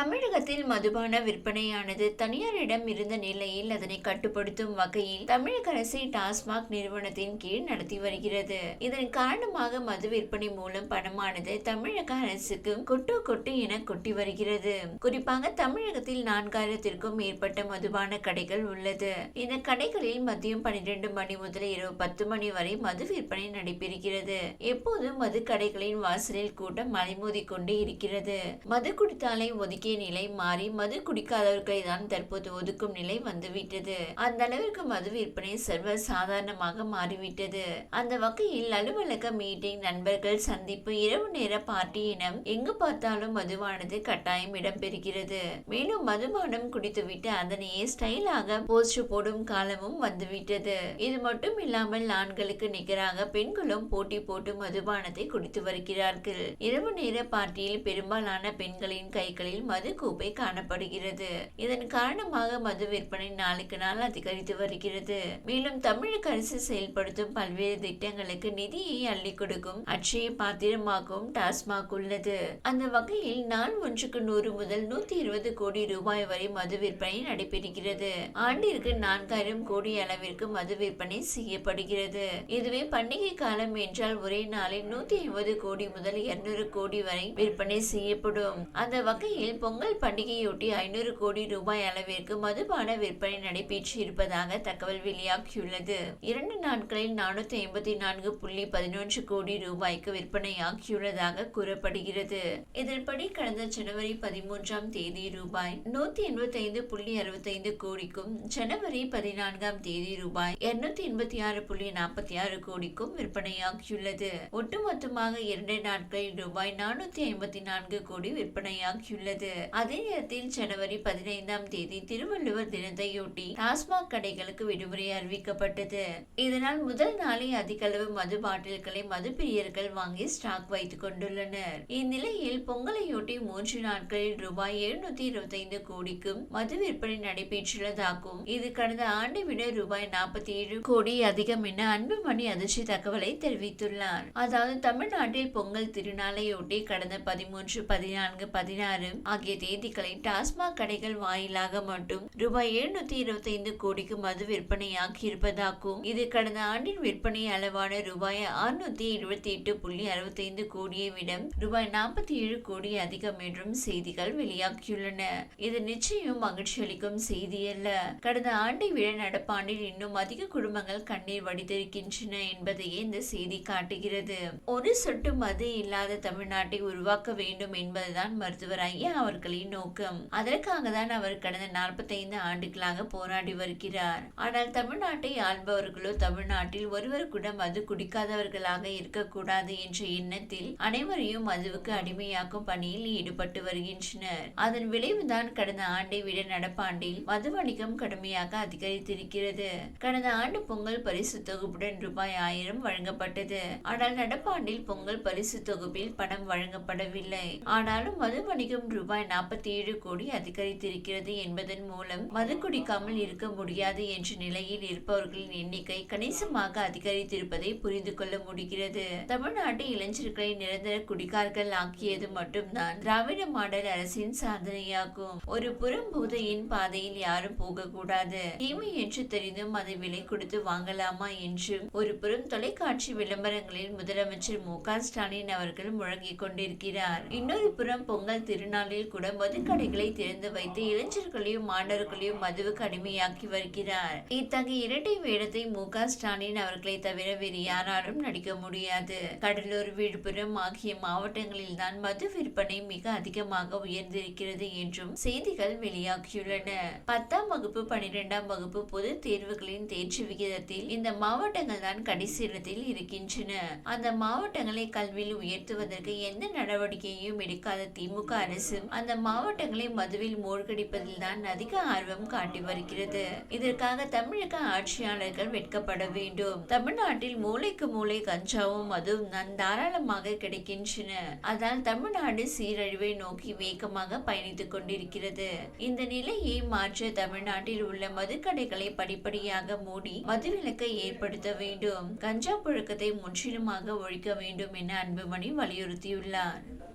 தமிழகத்தில் மதுபான விற்பனையானது தனியாரிடம் இருந்த நிலையில் அதனை கட்டுப்படுத்தும் வகையில் தமிழக அரசை டாஸ்மாக் நிறுவனத்தின் கீழ் நடத்தி வருகிறது. இதன் காரணமாக மது விற்பனை மூலம் பணமானது தமிழக அரசுக்கு கொட்டு கொட்டு என கொட்டி வருகிறது. குறிப்பாக தமிழகத்தில் நான்காயிரத்திற்கும் மேற்பட்ட மதுபான கடைகள் உள்ளது. இந்த கடைகளில் மதியம் பன்னிரண்டு மணி முதல் இரவு பத்து மணி வரை மது விற்பனை நடைபெறுகிறது. எப்போதும் மது கடைகளின் வாசலில் கூட்டம் அலைமோதி கொண்டே இருக்கிறது. மது குடித்தாலே ஒதுக்கிய நிலை மாறி மது குடிக்காதவர்களை தான் தற்போது ஒதுக்கும் நிலை வந்துவிட்டது. அந்த அளவிற்கு மது விற்பனை சர்வ சாதாரணமாக மாறிவிட்டது. அந்த வகையில் அலுவலக மீட்டிங் நண்பர்கள் சந்திப்பு இரவு நேர பார்ட்டி என எங்கு பார்த்தாலும் மதுவானது கட்டாயம் இடம்பெறுகிறது. மேலும் மதுபானம் குடித்துவிட்டு அதனையே ஸ்டைலாக போஸ்ட் போடும் காலமும் வந்துவிட்டது. இது மட்டும் இல்லாமல் ஆண்களுக்கு நிகராக பெண்களும் போட்டி போட்டு மதுபானத்தை குடித்து வருகிறார்கள். இரவு நேர பார்ட்டியில் பெரும்பாலான பெண்களின் கைகளில் மது கூப்பை காணப்படுகிறது. இதன் காரணமாக மது விற்பனை நாளுக்கு நாள் அதிகரித்து வருகிறது. மேலும் தமிழக அரசு செயல்படுத்தும் பல்வேறு திட்டங்களுக்கு நிதியை அள்ளி கொடுக்கும் அட்சய பாத்திரமாகவும் டாஸ்மாக் உள்ளது. அந்த வகையில் நாள் ஒன்றுக்கு நூறு முதல் நூத்தி இருபது கோடி ரூபாய் வரை மது விற்பனை நடைபெறுகிறது. ஆண்டிற்கு நான்காயிரம் கோடி அளவிற்கு மது விற்பனை செய்யப்படுகிறது. இதுவே பண்டிகை காலம் என்றால் ஒரே நாளில் நூத்தி ஐம்பது கோடி முதல் இருநூறு கோடி வரை விற்பனை செய்யப்படும். அந்த வகையில் பொங்கல் பண்டிகையொட்டி ஐநூறு கோடி ரூபாய் அளவிற்கு மதுபான விற்பனை நடைபெற்று இருப்பதாக தகவல் வெளியாகியுள்ளது. இரண்டு நாட்களில் நானூத்தி ஐம்பத்தி நான்கு புள்ளி பதினொன்று கோடி ரூபாய்க்கு விற்பனையாகியுள்ளதாக கூறப்படுகிறது. இதன்படி கடந்த ஜனவரி பதிமூன்றாம் தேதி ரூபாய் நூத்தி எண்பத்தி ஐந்து புள்ளி அறுபத்தைந்து கோடிக்கும் ஜனவரி பதினான்காம் தேதி ரூபாய் இருநூத்தி எண்பத்தி ஆறு புள்ளி நாற்பத்தி ஆறு கோடிக்கும் விற்பனையாகியுள்ளது. ஒட்டுமொத்தமாக இரண்டு நாட்களில் ரூபாய் நானூத்தி ஐம்பத்தி நான்கு கோடி விற்பனையாகியுள்ளது. அதே நேரத்தில் ஜனவரி பதினைந்தாம் தேதி திருவள்ளுவர் தினத்தையொட்டி டாஸ்மாக் கடைகளுக்கு விடுமுறை அறிவிக்கப்பட்டது. இதனால் முதல் நாளே அதிக அளவு மது பாட்டில்களை மது பிரியர்கள் வாங்கி ஸ்டாக் வைத்துக் கொண்டுள்ளனர். இந்நிலையில் பொங்கலையொட்டி மூன்று நாட்களில் ரூபாய் எழுநூத்தி இருபத்தி ஐந்து கோடிக்கும் மது விற்பனை நடைபெற்றுள்ளதாகவும் இது கடந்த ஆண்டை விட ரூபாய் நாற்பத்தி ஏழு கோடி அதிகம் என அன்புமணி அதிர்ச்சி தகவலை தெரிவித்துள்ளார். அதாவது தமிழ்நாட்டில் பொங்கல் திருநாளையொட்டி கடந்த பதிமூன்று பதினான்கு பதினாறு ஆகிய தேதிகளை டாஸ்மாக் கடைகள் வாயிலாக மட்டும் ரூபாய் எழுநூத்தி இருபத்தி ஐந்து கோடிக்கு மது விற்பனையாகி இருப்பதாகவும் இது கடந்த ஆண்டின் விற்பனை அளவான ரூபாய் அறுநூத்தி எழுபத்தி எட்டு புள்ளி அறுபத்தி ஐந்து கோடியை விட ரூபாய் நாற்பத்தி ஏழு கோடி அதிகம் என்றும் செய்திகள் வெளியாகியுள்ளன. இது நிச்சயம் மகிழ்ச்சி அளிக்கும் செய்தி அல்ல. கடந்த ஆண்டை விட நடப்பாண்டில் இன்னும் அதிக குடும்பங்கள் கண்ணீர் வடித்திருக்கின்றன என்பதையே இந்த செய்தி காட்டுகிறது. ஒரு சொட்டு மது இல்லாத தமிழ்நாட்டை உருவாக்க வேண்டும் என்பதுதான் மருத்துவர் ஐயா அவர்களின் நோக்கம். அதற்காக தான் அவர் கடந்த நாற்பத்தைந்து ஆண்டுகளாக போராடி வருகிறார். ஆனால் தமிழ்நாட்டை ஆள்பவர்களோ தமிழ்நாட்டில் ஒருவர் கூட மது குடிக்காதவர்களாக இருக்கக்கூடாது என்ற எண்ணத்தில் அனைவரையும் மதுவுக்கு அடிமையாக்கும் பணியில் ஈடுபட்டு வருகின்றனர். அதன் விளைவுதான் கடந்த ஆண்டை விட நடப்பாண்டில் மது வணிகம் கடுமையாக அதிகரித்திருக்கிறது. கடந்த ஆண்டு பொங்கல் பரிசு தொகுப்புடன் ரூபாய் ஆயிரம் வழங்கப்பட்டது. ஆனால் நடப்பாண்டில் பொங்கல் பரிசு தொகுப்பில் பணம் வழங்கப்படவில்லை. ஆனாலும் மது வணிகம் ரூபாய் நாற்பத்தி ஏழு கோடி அதிகரித்திருக்கிறது என்பதன் மூலம் மது குடிக்காமல் இருக்க முடியாது என்ற நிலையில் இருப்பவர்களின் எண்ணிக்கை கணிசமாக அதிகரித்திருப்பதை புரிந்து கொள்ள முடிகிறது. தமிழ்நாட்டு இளைஞர்களை நிரந்தர குடிகார்கள் ஆக்கியது மட்டும்தான் திராவிட மாடல் அரசின் சாதனையாகும். ஒரு புறம் போதையின் பாதையில் யாரும் போகக்கூடாது. தீமை என்று தெரிந்தும் அதை விலை கொடுத்து வாங்கலாமா என்றும் ஒரு புறம் தொலைக்காட்சி விளம்பரங்களில் முதலமைச்சர் மு க ஸ்டாலின் அவர்கள் முழங்கிக் கொண்டிருக்கிறார். இன்னொரு புறம் பொங்கல் திருநாளில் கூட மதுக்கடைகளை திறந்து வைத்து இளைஞர்களையும் மாணவர்களையும் மதுவுக்கு அடிமையாக்கி வருகிறார். இத்தகைய இரட்டை வேடத்தை மு க ஸ்டாலின் அவர்களை தவிர வேறு யாராலும் நடிக்க முடியாது. கடலூர் விழுப்புரம் ஆகிய மாவட்டங்களில் தான் மது விற்பனை மிக அதிகமாக உயர்ந்திருக்கிறது என்றும் செய்திகள் வெளியாகியுள்ளன. பத்தாம் வகுப்பு பனிரெண்டாம் வகுப்பு பொது தேர்வுகளின் தேர்ச்சி விகிதத்தில் இந்த மாவட்டங்கள் தான் கடைசி இடத்தில் இருக்கின்றன. அந்த மாவட்டங்களை கல்வியில் உயர்த்துவதற்கு எந்த நடவடிக்கையும் எடுக்காத திமுக அரசும் அந்த மாவட்டங்களை மதுவில் மூழ்கடிப்பதில் தான் அதிக ஆர்வம் காட்டி வருகிறது. இதற்காக தமிழக ஆட்சியாளர்கள் வெட்கப்பட வேண்டும். தமிழ்நாட்டில் மூளைக்கு மூளை கஞ்சாவும் மதுவும் தான் தாராளமாக கிடைக்கின்றன. அதனால் தமிழ்நாடு சீரழிவை நோக்கி வேகமாக பயணித்துக் கொண்டிருக்கிறது. இந்த நிலையை மாற்ற தமிழ்நாட்டில் உள்ள மதுக்கடைகளை படிப்படியாக மூடி மதுவிலக்கை ஏற்படுத்த வேண்டும். கஞ்சா புழக்கத்தை முற்றிலுமாக ஒழிக்க வேண்டும் என அன்புமணி வலியுறுத்தியுள்ளார்.